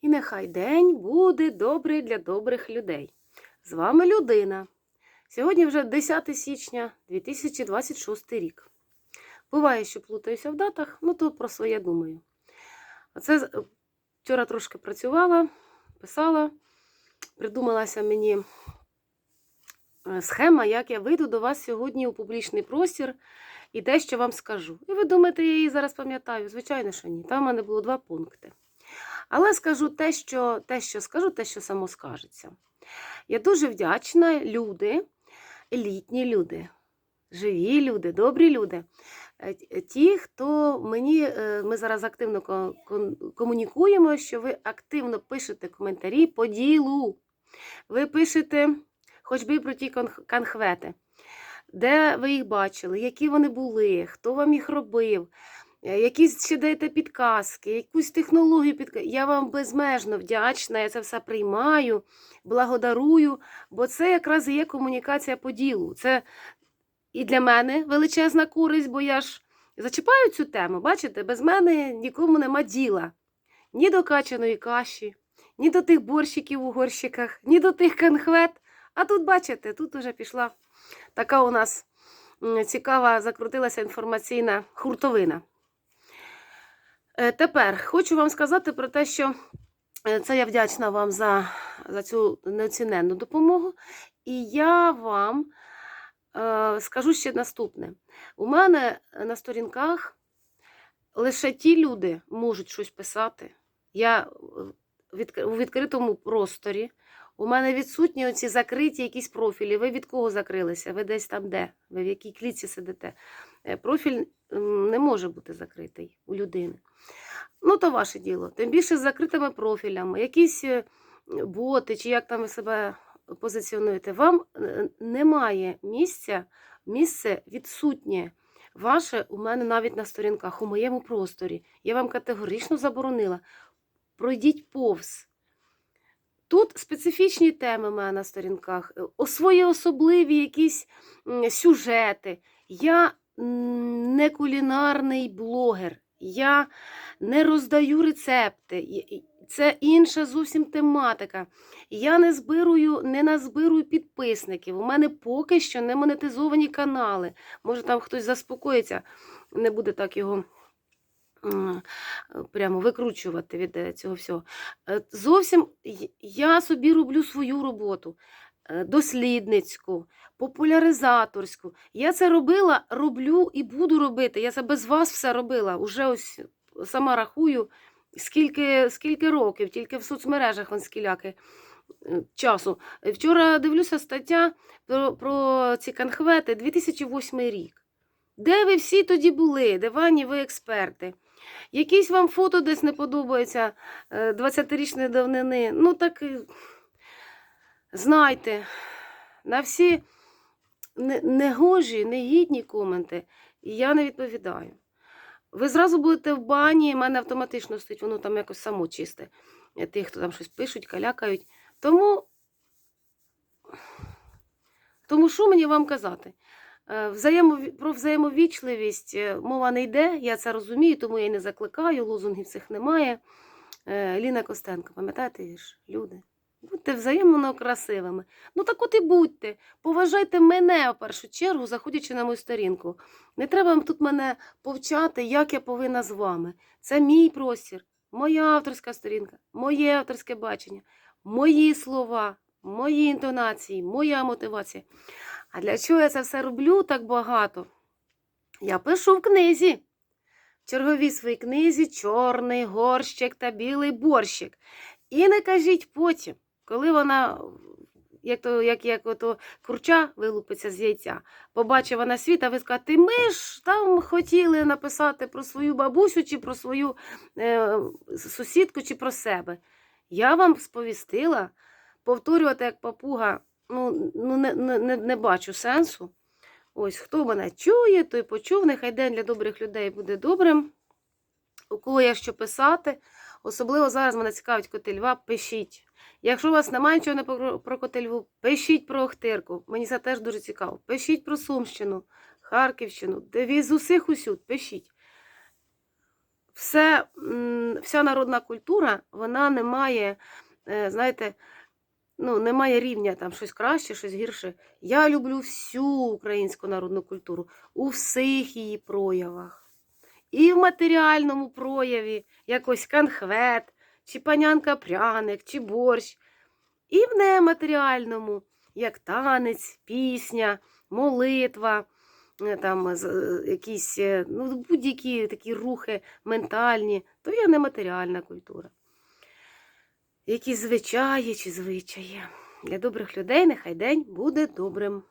І нехай день буде добрий для добрих людей. З вами людина. Сьогодні вже 10 січня 2026 рік. Буває, що плутаюся в датах, ну то про своє думаю. Оце вчора трошки працювала, писала, придумалася мені е, схема, як я вийду до вас сьогодні у публічний простір і дещо вам скажу. І ви думаєте, я її зараз пам'ятаю? Звичайно, що ні. Там у мене було два пункти. Але скажу те, що, те, що скажу, те, що само скажеться. Я дуже вдячна люди, елітні люди, живі люди, добрі люди. Е, Ті, хто мені, е, ми зараз активно комунікуємо, що ви активно пишете коментарі по ділу. Ви пишете хоч би про ті конхвети, де ви їх бачили, які вони були, хто вам їх робив, е, якісь ще даєте підказки, якусь технологію підка... Я вам безмежно вдячна, я це все приймаю, благодарую, бо це якраз і є комунікація по ділу. Це і для мене величезна користь, бо я ж зачіпаю цю тему. Бачите, без мене нікому нема діла. Ні до качаної каші, ні до тих борщиків у горщиках, ні до тих конхвет. А тут, бачите, тут уже пішла така у нас цікава закрутилася інформаційна хуртовина. Е, Тепер хочу вам сказати про те, що е, це я вдячна вам за, за цю неоціненну допомогу. І я вам е, скажу ще наступне: у мене на сторінках лише ті люди можуть щось писати. Я в відкри- у відкритому просторі. У мене відсутні оці закриті якісь профілі. Ви від кого закрилися? Ви десь там де? Ви в якій клітці сидите? Е, Профіль не може бути закритий у людини. Ну, то ваше діло. Тим більше з закритими профілями, якісь е, боти, чи як там ви себе позиціонуєте. Вам е, немає місця, місце відсутнє. Ваше у мене навіть на сторінках, у моєму просторі. Я вам категорично заборонила. Пройдіть повз. Тут специфічні теми в мене на сторінках, е, свої особливі якісь сюжети. Я не кулінарний блогер, я не роздаю рецепти. Це інша зовсім тематика. Я не збирую, не назбирую підписників. У мене поки що не монетизовані канали. Може, там хтось заспокоїться, не буде так його прямо викручувати від е, цього всього. Е, Зовсім я собі роблю свою роботу. Е, Дослідницьку, популяризаторську. Я це робила, роблю і буду робити. Я це без вас все робила. Уже ось сама рахую, скільки, скільки років, тільки в соцмережах вон скіляки е, часу. Е, Вчора дивлюся стаття про, про ці конхвети 2008 рік. Де ви всі тоді були? Дивані ви експерти? Якісь вам фото десь не подобаються е, 20-річної давнини. Ну так знайте, на всі негожі, негідні коменти я не відповідаю. Ви зразу будете в бані, в мене автоматично стоїть, воно там якось само чисте. Е, Тих, хто там щось пишуть, калякають. Тому, тому що мені вам казати? Е, Про взаємовічливість е, мова не йде, я це розумію, тому я й не закликаю, лозунгів цих немає. Ліна Костенко, пам'ятаєте ж, люди? Будьте взаємно красивими. Ну так от і будьте. Поважайте мене в першу чергу, заходячи на мою сторінку. Не треба вам тут мене повчати, як я повинна з вами. Це мій простір, моя авторська сторінка, моє авторське бачення, мої слова, мої інтонації, моя мотивація. А для чого я це все роблю так багато? Я пишу в книзі. В черговій своїй книзі чорний горщик та білий борщик. І не кажіть потім, коли вона, як то, як, як ото курча вилупиться з яйця, побачить вона світ, а ви скажете, ми ж там хотіли написати про свою бабусю, чи про свою е, сусідку, чи про себе. Я вам сповістила, повторювати як папуга, ну, ну не, не, не, бачу сенсу. Ось хто мене чує, той почув. Нехай день для добрих людей буде добрим. У кого є що писати, особливо зараз мене цікавить Котельва, пишіть. Якщо у вас немає нічого про, про Котельву, пишіть про Охтирку. Мені це теж дуже цікаво. Пишіть про Сумщину, Харківщину, де з усіх усюд, пишіть. все, вся народна культура, вона не має, е, знаєте, ну, немає рівня там щось краще, щось гірше. Я люблю всю українську народну культуру у всіх її проявах. І в матеріальному прояві, якось канхвет, чи панянка пряник, чи борщ, і в нематеріальному, як танець, пісня, молитва, е, там е, якісь е, ну, будь-які такі рухи ментальні, то є нематеріальна культура. Якісь звичаї чи звичаї. Для добрих людей нехай день буде добрим.